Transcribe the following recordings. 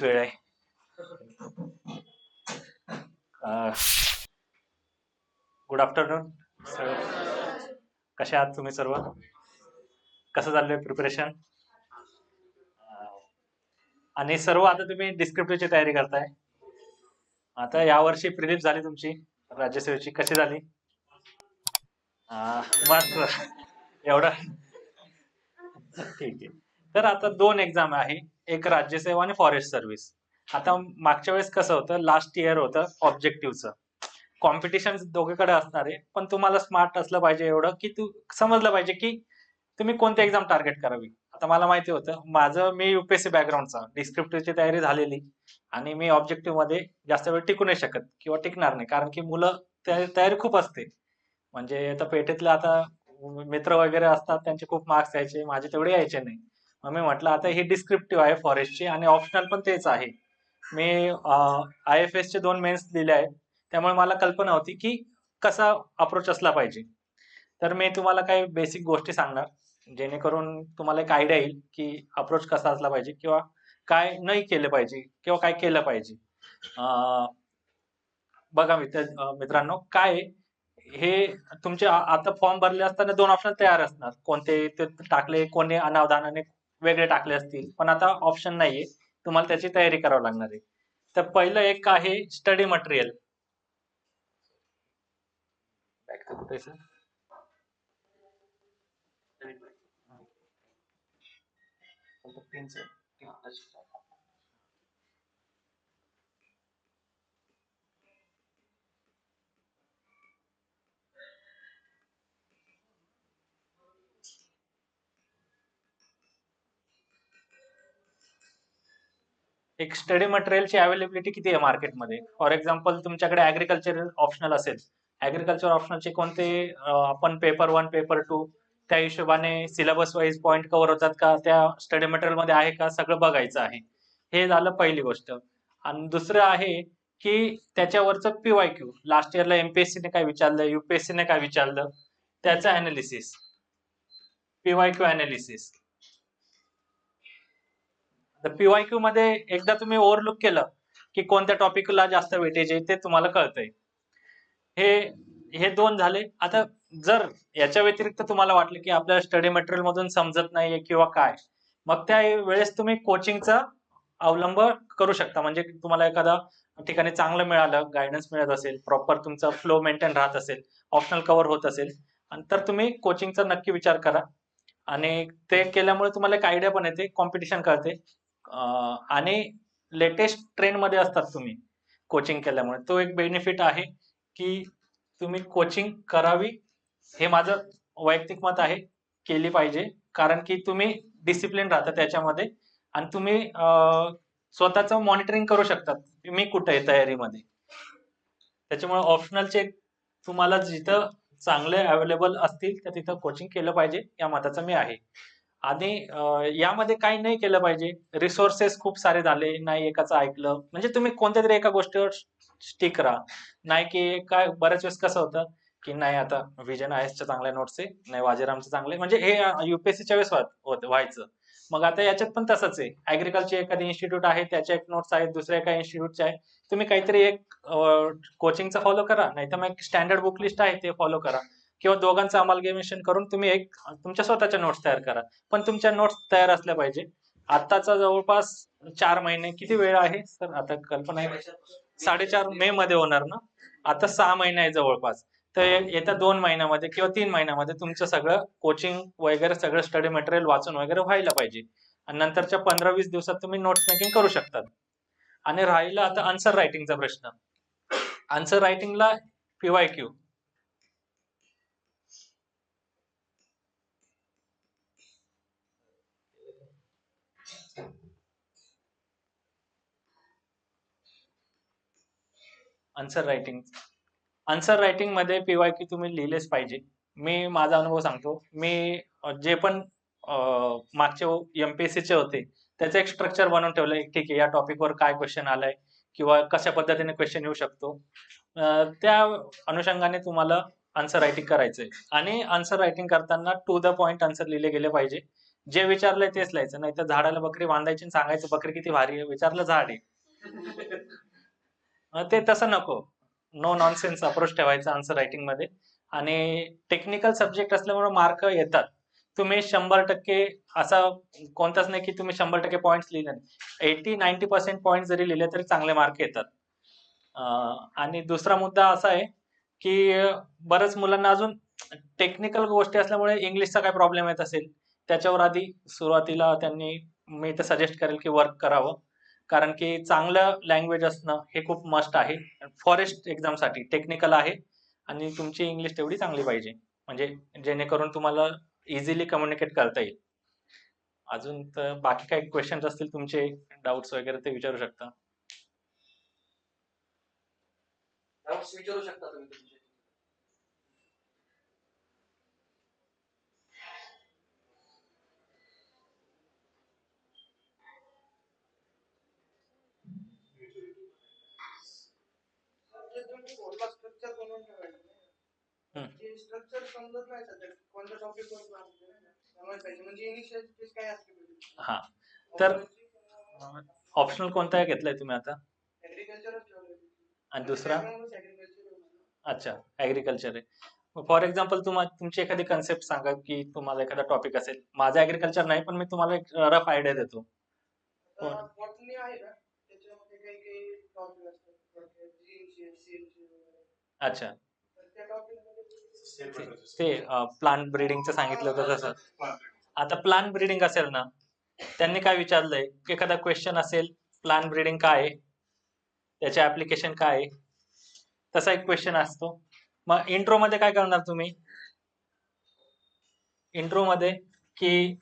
हीच वेळ आहे गुड आफ्टरनून कसे आहात तुम्ही सर्व? कसं चाललंय प्रिपरेशन आणि सर्व आता तुम्ही डिस्क्रिप्टिव्हची तयारी करताय. आता यावर्षी प्रिलिप झाली तुमची राज्यसेवेची कशी झाली? मग एवढं. ठीक आहे. तर आता दोन एक्झाम आहे. एक राज्यसेवा आणि फॉरेस्ट सर्व्हिस आता मागच्या वेळेस कसं होतं? लास्ट इयर होतं ऑब्जेक्टिव्हचं कॉम्पिटिशन दोघीकडे असणार आहे. पण तुम्हाला स्मार्ट असलं पाहिजे एवढं की तू समजलं पाहिजे की तुम्ही कोणती एक्झाम टार्गेट करावी? आता मला माहिती होतं माझं मी युपीएससी बॅकग्राऊंडचा डिस्क्रिप्टिव्हची तयारी झालेली. आणि मी ऑब्जेक्टिव्हमध्ये जास्त वेळ टिकू नाही शकत किंवा टिकणार नाही. कारण की मुलं त्या- तयारी खूप असते. म्हणजे आता पेठेतले आता मित्र वगैरे असतात त्यांचे खूप मार्क्स यायचे माझे तेवढे यायचे नाही. मग मी म्हटलं आता हे डिस्क्रिप्टिव्ह आहे फॉरेस्टची आणि ऑप्शनल पण तेच आहे. मी आय एफ एस चे दोन मेन्स दिले आहेत. त्यामुळे मला कल्पना होती की कसा अप्रोच असला पाहिजे. तर मी तुम्हाला काही बेसिक गोष्टी सांगणार जेणेकरून तुम्हाला एक आयडिया येईल की अप्रोच कसा असला पाहिजे किंवा काय नाही केलं पाहिजे किंवा काय केलं पाहिजे. बघा मित्र मित्रांनो काय हे तुमचे आता फॉर्म भरले असताना दोन ऑप्शन तयार असणार. कोणते ते टाकले कोणी अनावधानाने वेगळे टाकले असतील. पण आता ऑप्शन नाहीये. तुम्हाला त्याची तयारी करावी लागणार आहे. तर पहिलं एक आहे स्टडी मटेरियल एक स्टडी मटेरियलची अवेलेबिलिटी किती आहे मार्केटमध्ये फॉर एक्झाम्पल तुमच्याकडे ऍग्रिकल्चर ऑप्शनल असेल. ऍग्रिकल्चर ऑप्शनलचे कोणते आपण पेपर वन पेपर टू त्या हिशोबाने सिलेबस वाईज पॉईंट कव्हर होतात का? त्या स्टडी मटेरियलमध्ये आहे का? सगळं बघायचं आहे. हे झालं पहिली गोष्ट. आणि दुसरं आहे की त्याच्यावरचं पीवाय क्यू लास्ट इयरला एमपीएससी ने काय विचारलं? युपीएससी ने काय विचारलं? त्याचं analysis P Y Q analysis P Y Q मध्ये एकदा तुम्ही ओव्हरलुक केलं की कोणत्या टॉपिकला जास्त वेटेज आहे ते तुम्हाला कळतंय. हे हे दोन झाले. आता जर याच्या व्यतिरिक्त तुम्हाला वाटलं की आपल्याला स्टडी मटेरियल मधून समजत नाहीये किंवा काय मग त्या वेळेस तुम्ही कोचिंगचा अवलंब करू शकता. म्हणजे तुम्हाला एखादा ठिकाणी चांगलं मिळालं गायडन्स मिळत असेल प्रॉपर तुमचा फ्लो मेंटेन राहत असेल ऑप्शनल कव्हर होत असेल आणि तर तुम्ही कोचिंगचा नक्की विचार करा. आणि ते केल्यामुळे तुम्हाला एक आयडिया पण येते कॉम्पिटिशन कळते. आणि लेटेस्ट ट्रेंडमध्ये असतात तुम्ही कोचिंग केल्यामुळे. तो एक बेनिफिट आहे की तुम्ही कोचिंग करावी हे माझं वैयक्तिक मत आहे केली पाहिजे. कारण की तुम्ही डिसिप्लिन राहता त्याच्यामध्ये आणि तुम्ही स्वतःचं मॉनिटरिंग करू शकतात मी कुठे आहे तयारीमध्ये? त्याच्यामुळे ऑप्शनलचे तुम्हाला जिथं चांगले अवेलेबल असतील तर तिथं कोचिंग केलं पाहिजे या मताचं मी आहे. आणि यामध्ये काही नाही केलं पाहिजे. रिसोर्सेस खूप सारे झाले नाही एकाचं ऐकलं. म्हणजे तुम्ही कोणत्या तरी एका गोष्टीवर स्टिक राहा. नाही की काय बऱ्याच वेळेस कसं होतं की नाही आता विजन आयसच्या चांगल्या नोट्स आहे नाही वाजेरामचे चांगले म्हणजे हे युपीएससीच्या वेळेस होत- व्हायचं. मग आता याच्यात पण तसंच आहे. ऍग्रिकल्चर एखादी इन्स्टिट्यूट आहे त्याच्या एक नोट्स आहेत दुसऱ्या एका इन्स्टिट्यूटचे आहे. तुम्ही काहीतरी एक कोचिंगचा फॉलो करा. नाही तर मग एक स्टँडर्ड बुक लिस्ट आहे ते फॉलो करा. किंवा दोघांचं अमालगेमेशन करून तुम्ही एक तुमच्या स्वतःच्या नोट्स तयार करा. पण तुमच्या नोट्स तयार असल्या पाहिजे. आताचा जवळपास चार महिने किती वेळ आहे? सर आता कल्पना आहे. साडेचार मे मध्ये होणार ना? आता सहा महिने आहे जवळपास. तर येत्या दोन महिन्यामध्ये किंवा तीन महिन्यामध्ये तुमचं सगळं कोचिंग वगैरे सगळं स्टडी मटेरियल वाचून वगैरे व्हायला पाहिजे. आणि नंतरच्या पंधरा वीस दिवसात तुम्ही नोट्स मेकिंग करू शकतात. आणि राहिला आता आन्सर रायटिंगचा प्रश्न. Answer रायटिंगला P Y Q answer writing answer रायटिंगमध्ये P Y Q तुम्ही लिहिलेच पाहिजे. मी माझा अनुभव सांगतो. मी जे पण मागचे एम पी एस चे होते त्याचं एक स्ट्रक्चर बनवून ठेवलंय ठीक आहे या टॉपिकवर काय क्वेश्चन आलाय किंवा कशा पद्धतीने क्वेश्चन येऊ शकतो. त्या अनुषंगाने तुम्हाला आन्सर रायटिंग करायचंय. आणि आन्सर रायटिंग करताना टू द पॉइंट आन्सर लिहिले गेले पाहिजे. जे विचारलंय तेच लिहायचं. नाही तर झाडाला बकरी बांधायची आणि सांगायचं बकरी किती भारी आहे विचारलं झाड आहे. ते तसं नको. नो नॉनसेन्स अप्रोच ठेवायचा आन्सर रायटिंगमध्ये. आणि टेक्निकल सब्जेक्ट असल्यामुळे मार्क येतात. तुम्ही शंभर टक्के असा कोणताच नाही की तुम्ही शंभर टक्के पॉईंट लिहिले एटी नाईन्टी पर्सेंट पॉईंट जरी लिहिले तरी चांगले मार्क येतात. आणि दुसरा मुद्दा असा आहे की बऱ्याच मुलांना अजून टेक्निकल गोष्टी असल्यामुळे इंग्लिशचा काय प्रॉब्लेम येत असेल. त्याच्यावर आधी सुरुवातीला त्यांनी मी तर सजेस्ट करेल की वर्क करावं. कारण की चांगलं लँग्वेज असणं हे खूप मस्ट आहे. फॉरेस्ट एक्झामसाठी टेक्निकल आहे आणि तुमची इंग्लिश तेवढी चांगली पाहिजे. म्हणजे जेणेकरून तुम्हाला इझिली कम्युनिकेट करता येईल. अजून तर बाकी काही क्वेश्चन्स असतील तुमचे डाऊट्स वगैरे ते विचारू शकता. डाऊट्स विचारू शकता तुम्ही तुमचे. जे तुम्ही बोलला स्ट्रक्चर बनवून ठेवायचं हम्म. ते स्ट्रक्चर समजत नाही सध्या कोणत्या टॉपिक वर समज पाहिजे म्हणजे इनिशियल काय असते हा. तर ऑप्शनल कोणता घेतलाय तुम्ही आता? आणि दुसरा? अच्छा ऍग्रिकल्चर आहे. फॉर एक्झाम्पल तुम्हाला तुमची एखादी कन्सेप्ट सांगा की तुम्हाला एखादा टॉपिक असेल. माझा ऍग्रिकल्चर नाही पण मी तुम्हाला एक रफ आयडिया देतो बॉटनी आहे ना त्याच्यामध्ये काही काही टॉपिक असतात जीनचे सीएनचे वगैरे अच्छा. ते प्लांट ब्रीडिंगचं सांगितलं होतं तसं. आता प्लांट ब्रीडिंग असेल ना त्यांनी काय विचारलंय? एखादा क्वेश्चन असेल प्लांट ब्रीडिंग काय? आहे त्याचे ऍप्लिकेशन काय? आहे तसा एक क्वेश्चन असतो. मग इंट्रो मध्ये काय करणार तुम्ही? इंट्रो मध्ये की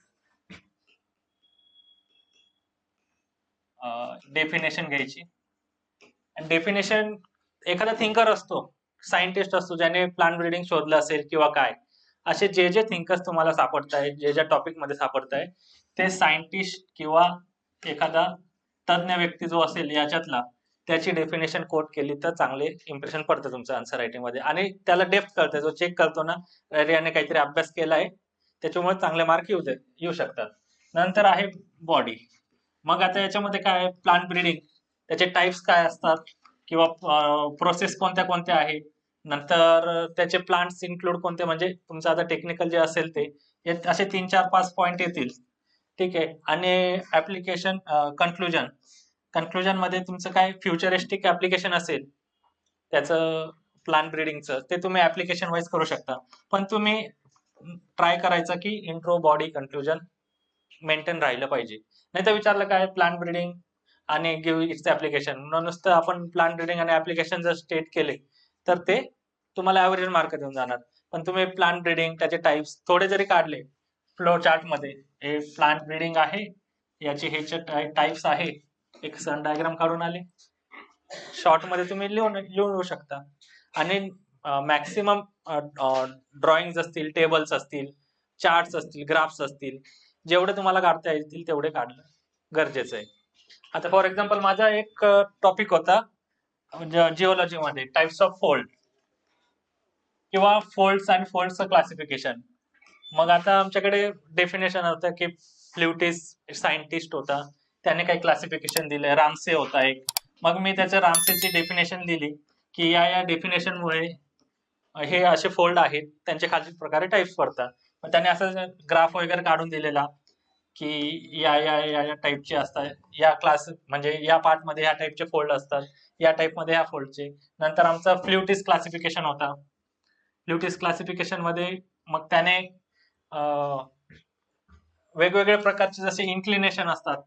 डेफिनेशन घ्यायची. आणि डेफिनेशन एखादा थिंकर असतो. सायंटिस्ट असतो ज्याने प्लांट ब्रीडिंग शोधलं असेल किंवा काय असे जे जे थिंकर्स तुम्हाला सापडताय जे ज्या टॉपिकमध्ये सापडताय ते सायंटिस्ट किंवा एखादा तज्ञ व्यक्ती जो असेल याच्यातला त्याची डेफिनेशन कोट केली तर चांगले इम्प्रेशन पडतं तुमचं आन्सर रायटिंगमध्ये. आणि त्याला डेप्थ कळतं जो चेक करतो ना अरे याने काहीतरी अभ्यास केलाय त्याच्यामुळे चांगले मार्क येऊ दे येऊ शकतात. नंतर आहे बॉडी मग आता याच्यामध्ये काय प्लांट ब्रीडिंग त्याचे टाइप्स काय असतात? किंवा प्रोसेस कोणत्या कोणत्या आहेत? नंतर त्याचे प्लांट्स इन्क्लूड कोणते? म्हणजे तुमचं आता टेक्निकल जे असेल ते असे तीन चार पाच पॉईंट येतील. ठीक आहे? आणि ऍप्लिकेशन कन्क्लुजन कन्क्लुजनमध्ये तुमचं काय फ्युचरिस्टिक ऍप्लिकेशन असेल त्याचं प्लांट ब्रीडिंगचं ते तुम्ही ऍप्लिकेशन वाईज करू शकता. पण तुम्ही ट्राय करायचं की इंट्रो बॉडी कन्क्लुजन मेंटेन राहिलं पाहिजे. नाही तर विचारलं काय? प्लांट ब्रीडिंग आणि गिव्ह इट्स ऍप्लिकेशन नुसतं आपण प्लांट ब्रीडिंग आणि ऍप्लिकेशन जर स्टेट केले तर ते तुम्हाला ऍव्हरेज मार्क देऊन जाणार. पण तुम्ही प्लांट ब्रिडिंग त्याचे टाइप्स थोडे जरी काढले फ्लो चार्टमध्ये हे प्लांट ब्रिडिंग आहे याचे हे टाइप्स आहे एक सन डायग्राम काढून आले. शॉर्टमध्ये तुम्ही लिहून लिहून येऊ शकता. आणि मॅक्सिमम ड्रॉइंग असतील टेबल्स असतील चार्ट्स असतील ग्राफ्स असतील जेवढे तुम्हाला काढता येतील तेवढे काढणं गरजेचं आहे. आता फॉर एक्झाम्पल माझा एक टॉपिक होता म्हणजे जिओलॉजी मध्ये टाइप्स ऑफ फोल्ड किंवा फोल्ड्स अँड फोल्डचं क्लासिफिकेशन मग आता आमच्याकडे डेफिनेशन होतं की फ्ल्युटिस सायंटिस्ट होता. त्याने काही क्लासिफिकेशन दिलंय. रामसे होता एक. मग मी त्याच्या रामसेची डेफिनेशन दिली की या या डेफिनेशनमुळे हे असे फोल्ड आहेत. त्यांचे खालील प्रकारे टाइप्स पडतात. मग त्याने असं ग्राफ वगैरे काढून दिलेला. की या या या या टाईपचे असतात. या क्लास म्हणजे या पार्टमध्ये ह्या टाईपचे फोल्ड असतात. या टाईपमध्ये ह्या फोल्डचे नंतर आमचा फ्ल्युटिस क्लासिफिकेशन होता. फ्ल्युटिस क्लासिफिकेशनमध्ये मग त्याने वेगवेगळ्या प्रकारचे जसे इन्क्लिनेशन असतात.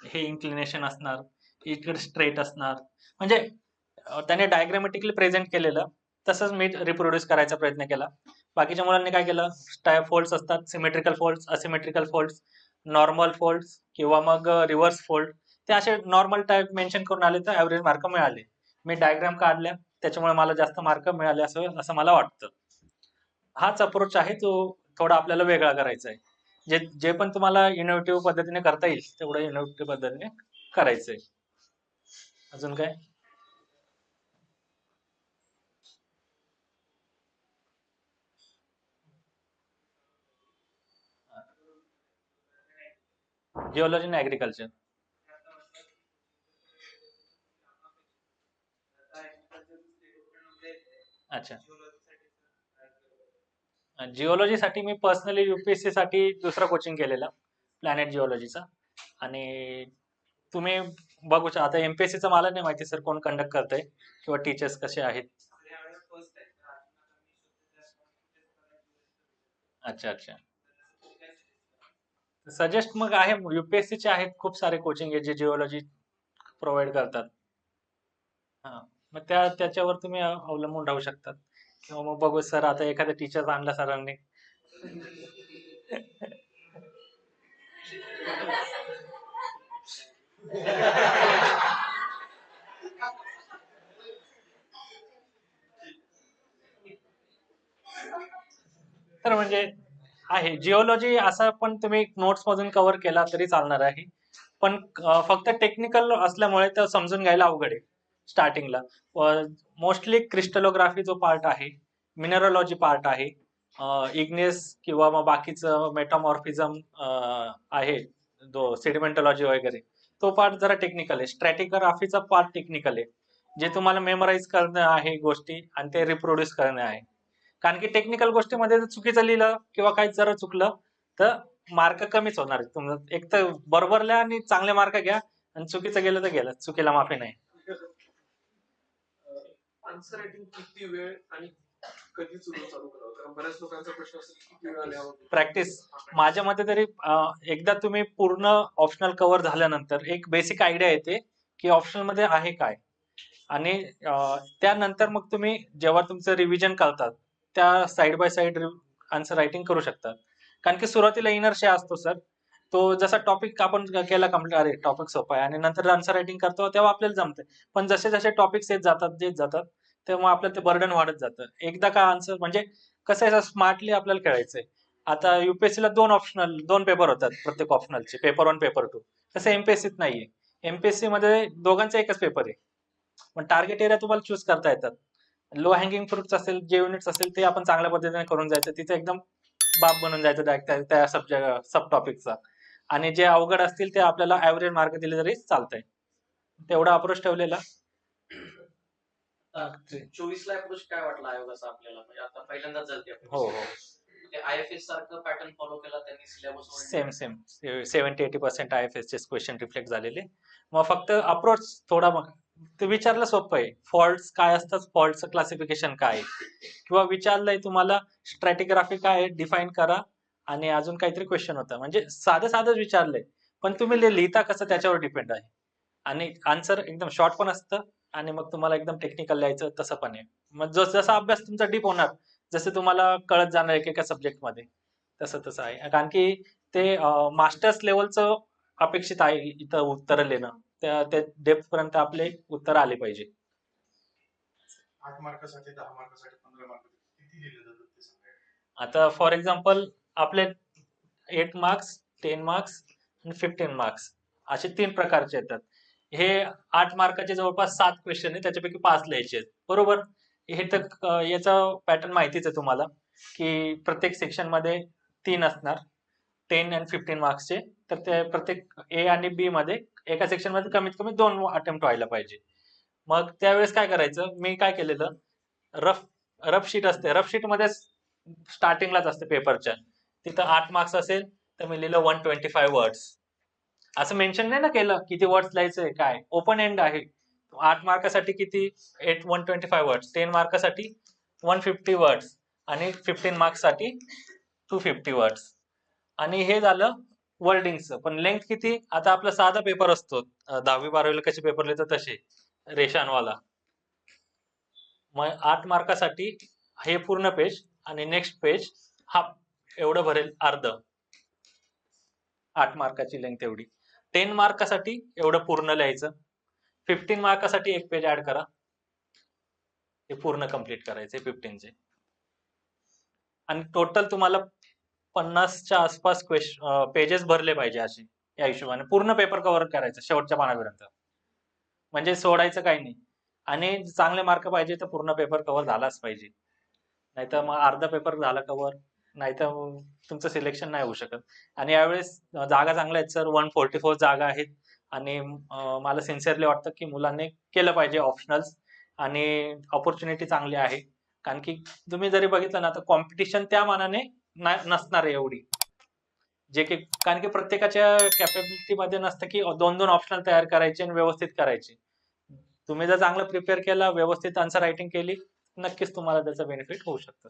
हे इन्क्लिनेशन असणार इकडे स्ट्रेट असणार. म्हणजे त्याने डायग्रामॅटिकली प्रेझेंट केलेलं. तसंच मी रिप्रोड्यूस करायचा प्रयत्न केला. बाकीच्या मुलांनी काय केलं? स्टाय फोल्ड्स असतात symmetrical folds asymmetrical folds normal fold किंवा मग रिव्हर्स फोल्ड ते असे नॉर्मल टाईप मेन्शन करून आले तर ऍव्हरेज मार्क मिळाले. मी डायग्राम काढल्या त्याच्यामुळे मला जास्त मार्क मिळाले असं असं मला वाटतं. हाच अप्रोच आहे तो थोडा आपल्याला वेगळा करायचा आहे. जे जे पण तुम्हाला इनोव्हेटिव्ह पद्धतीने करता येईल तेवढं इनोव्हेटिव्ह पद्धतीने करायचंय अजून काय? जिओलॉजी आणि ऍग्रिकल्चर अच्छा. जिओलॉजीसाठी मी पर्सनली युपीएससी साठी दुसरा कोचिंग केलेला प्लॅनेट जिओलॉजीचा आणि तुम्ही बघू शकता आता एमपीएससीचं मला नाही माहिती सर कोण कंडक्ट करतंय किंवा टीचर्स कसे आहेत. अच्छा अच्छा. सजेस्ट मग आहे युपीएससीचे आहेत खूप सारे कोचिंग आहे जे जिओलॉजी प्रोव्हाइड करतात. हा मग त्या त्याच्यावर तुम्ही अवलंबून राहू शकतात. किंवा मग बघू सर आता एखाद्या टीचर आणला सरांनी तर म्हणजे आहे. जिओलॉजी असं पण तुम्ही नोट्स मधून कव्हर केला तरी चालणार आहे. पण फक्त टेक्निकल असल्यामुळे तर समजून घ्यायला अवघड आहे स्टार्टिंगला मोस्टली क्रिस्टलोग्राफी जो पार्ट आहे मिनरॉलॉजी पार्ट आहे इग्नेस किंवा मग बाकीचं मेटामॉर्फिझम आहे जो सेडिमेंटॉलॉजी वगैरे तो पार्ट जरा टेक्निकल आहे. स्ट्रॅटिग्राफीचा पार्ट टेक्निकल आहे जे तुम्हाला मेमराईज करणं आहे गोष्टी आणि ते रिप्रोड्यूस करणं आहे. कारण की टेक्निकल गोष्टीमध्ये जर चुकीचं लिहिलं किंवा काही जरा चुकलं तर मार्क कमीच होणार. एक तर बरोबरल्या आणि चांगले मार्क घ्या आणि चुकीचं गेलं तर गेलं. चुकीला माफी नाही. आन्सर रायटिंग किती वेळ आणि कधी सुरू चालू करावं? कारण बऱ्याच लोकांचा प्रश्न असेल की किती वेळ आल्यावर प्रॅक्टिस माझ्या मते तरी एकदा तुम्ही पूर्ण ऑप्शनल कव्हर झाल्यानंतर एक बेसिक आयडिया येते की ऑप्शनलमध्ये आहे काय. आणि त्यानंतर मग तुम्ही जेव्हा तुमचं रिव्हिजन करतात त्या side by side answer writing करू शकतात. कारण की सुरुवातीला इनर्शिया असतो सर तो जसा टॉपिक आपण केला कंप्लीट अरे टॉपिक सोपा आहे. आणि नंतर आन्सर रायटिंग करतो तेव्हा आपल्याला जमते पण जसे जसे टॉपिक्स येत जातात येत जातात तेव्हा आपल्याला ते बर्डन वाढत जातं. एकदा का आन्सर म्हणजे कसं आहे स्मार्टली आपल्याला खेळायचंय आता युपीएससी ला दोन ऑप्शनल दोन पेपर होतात प्रत्येक ऑप्शनलचे पेपर वन पेपर टू तसं एमपीएससीत नाहीये. एमपीएससी मध्ये दोघांचा एकच पेपर आहे. पण टार्गेट एरिया तुम्हाला चूज करता येतात. लो हँगिंग फ्रुट्स असेल जे युनिट्स असेल ते आपण चांगल्या पद्धतीने करून जायचं. तिथे एकदम बाप बनून जायचं त्या- सब्जेक्ट सब टॉपिकचा आणि जे अवघड असतील ते आपल्याला ऍव्हरेज मार्क दिले तरी चालतंय. तेवढा अप्रोच ठेवलेला. चोवीस ला अप्रोच काय वाटला आयोगाचा आपल्याला? म्हणजे आता पहिल्यांदाच झालते हो हो. ते आय एफ एस सारखं पॅटर्न फॉलो केला त्यांनी syllabus same same seventy eighty percent I F S चे क्वेश्चन रिफ्लेक्ट झालेले. मग फक्त अप्रोच थोडा मग ते विचारलं सोपं आहे. फॉल्ट्स काय असतात? फॉल्टचं क्लासिफिकेशन काय? आहे किंवा विचारलंय तुम्हाला स्ट्रॅटिग्राफी काय आहे? डिफाईन करा. आणि अजून काहीतरी क्वेश्चन होता. म्हणजे साधं साधंच विचारलंय. पण तुम्ही लिहिता कसं? त्याच्यावर डिपेंड आहे. आणि आन्सर एकदम शॉर्ट पण असतं. आणि मग तुम्हाला एकदम टेक्निकल लिहायचं तसं पण आहे. मग जस जसा अभ्यास तुमचा डीप होणार जसं तुम्हाला कळत जाणार एकेका सब्जेक्टमध्ये. तसं तसं आहे. कारण की ते मास्टर्स लेवलचं अपेक्षित आहे इथं उत्तर लिहिणं. त्या डेप्थ पर्यंत आपले उत्तर आले पाहिजे. आठ मार्कासाठी दहा मार्कासाठी पंधरा मार्क किती दिले जातात ते सांगा आता फॉर एक्झाम्पल आपले एट मार्क्स टेन मार्क्स आणि फिफ्टीन मार्क्स असे तीन प्रकारचे येतात. हे आठ मार्काचे जवळपास सात क्वेश्चन आहे त्याच्यापैकी पाच लिहायचे आहेत. बरोबर? हे तर याचा पॅटर्न माहितीच आहे तुम्हाला की प्रत्येक सेक्शनमध्ये तीन असणार. टेन अँड फिफ्टीन मार्क्सचे तर ते प्रत्येक ए आणि बी मध्ये एका सेक्शनमध्ये कमीत कमी दोन अटेम्प्ट व्हायला पाहिजे. मग त्यावेळेस काय करायचं? मी काय केलेलं? रफ रफ शीट असते. रफ शीटमध्ये स्टार्टिंगलाच असते पेपरच्या तिथं आठ मार्क्स असेल तर मी लिहिलं वन ट्वेंटी फाय वर्ड्स असं मेन्शन नाही ना केलं? किती वर्ड्स लिहायचंय? काय? ओपन एंड आहे. आठ मार्कासाठी किती? Eight one twenty five words ten मार्कासाठी one fifty words आणि फिफ्टीन मार्क्ससाठी टू फिफ्टी वर्ड्स आणि हे झालं वर्डिंगचं पण लेंथ किती? आता आपला साधा पेपर असतो. दहावी बारावीला कसे पेपर लिहितात तसे. रेशानवाला मग आठ मार्कासाठी हे पूर्ण पेज आणि नेक्स्ट पेज हा एवढं भरेल अर्ध. आठ मार्काची लेंथ एवढी. टेन मार्कासाठी एवढं पूर्ण लिहायचं. फिफ्टीन मार्कासाठी एक पेज ऍड करा. हे पूर्ण कंप्लीट करायचे फिफ्टीनचे आणि टोटल तुम्हाला पन्नासच्या आसपास क्वेश्चन पेजेस भरले पाहिजे असे या हिशोबाने. पूर्ण पेपर कव्हर करायचं शेवटच्या पानापर्यंत. म्हणजे सोडायचं काही नाही. आणि चांगले मार्क पाहिजे तर पूर्ण पेपर कव्हर झालाच पाहिजे. नाहीतर मग अर्धा पेपर झाला कव्हर नाही तर तुमचं सिलेक्शन नाही होऊ शकत. आणि यावेळेस जागा चांगल्या आहेत सर वन फोर्टी फोर जागा आहेत. आणि मला सिन्सिअरली वाटतं की मुलांनी केलं पाहिजे ऑप्शनल्स आणि ऑपॉर्च्युनिटी चांगली आहे. कारण की तुम्ही जरी बघितलं ना तर कॉम्पिटिशन त्या मानाने नसणार आहे एवढी. जे की कारण की प्रत्येकाच्या कॅपेबिलिटी मध्ये नसतं की दोन दोन ऑप्शनल तयार करायचे आणि व्यवस्थित करायचे. तुम्ही जर चांगलं प्रिपेअर केलं व्यवस्थित आन्सर रायटिंग केली नक्कीच तुम्हाला त्याचा बेनिफिट होऊ शकतं.